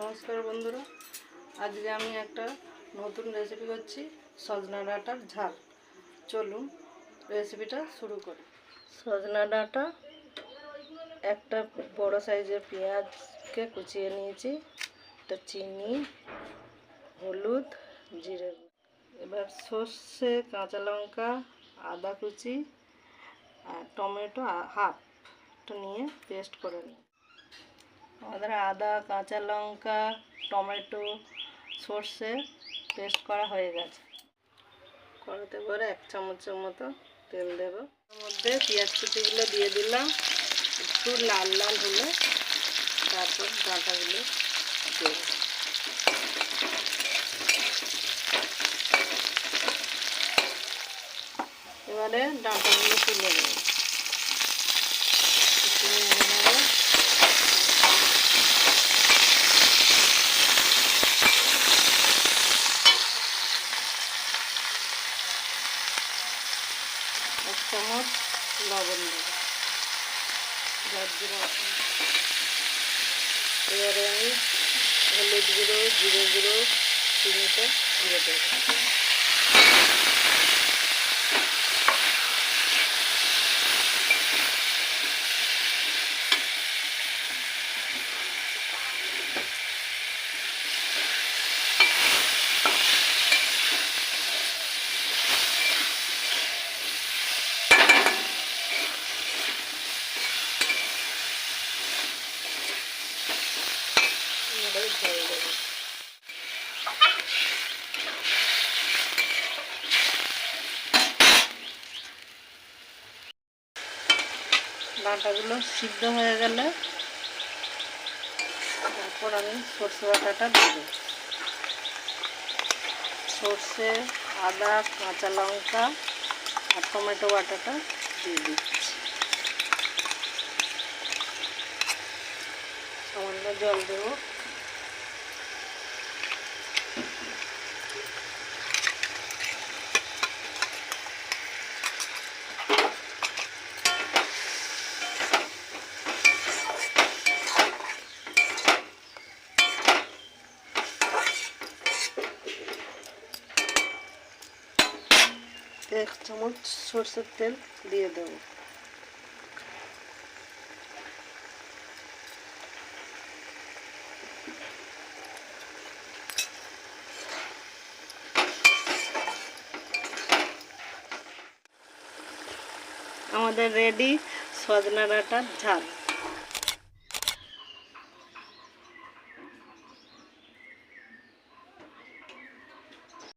নমস্কার বন্ধুরা, আজকে আমি একটা নতুন রেসিপি করছি, সজনা ডাঁটার ঝাল। চলুন রেসিপিটা শুরু করি। সজনা ডাঁটা একটা বড় সাইজের পেঁয়াজকে কুচিয়ে নিয়েছি, একটা চিনি, হলুদ, জিরে এবার সর্ষে, কাঁচা লঙ্কা, আদা কুচি, আর টমেটো হাফটা নিয়ে পেস্ট করে নিই। আমাদের আদা, কাঁচা লঙ্কা, টমেটো, সর্ষে পেস্ট করা হয়ে গেছে। কড়াতে করে এক চামচের মতো তেল দেবো। তার মধ্যে পেঁয়াজ কুচিগুলো দিয়ে দিলাম। একটু লাল লাল হলে তারপর ডাঁটাগুলো দেবো। এবারে ডাঁটাগুলো তুলে নেব তুলে নিয়ে নেব এক চামচ লবণ দেবো। যার জিরে এবারে আমি হলুদ গুঁড়ো জিরে গুঁড়ো চিনিটা দিয়ে দেবো। দেবো ডাঁটাগুলো সিদ্ধ হয়ে গেলে তারপর আমি সর্ষে বাটাটা দেবো। সর্ষে, আদা, কাঁচা লঙ্কা আর টমেটো বাটাটা দিয়ে দিচ্ছি। সামান্য জল দেবো। এক চামচ সর্ষের তেল দিয়ে দেবো। আমাদের রেডি সজনা ডাঁটার ঝাল।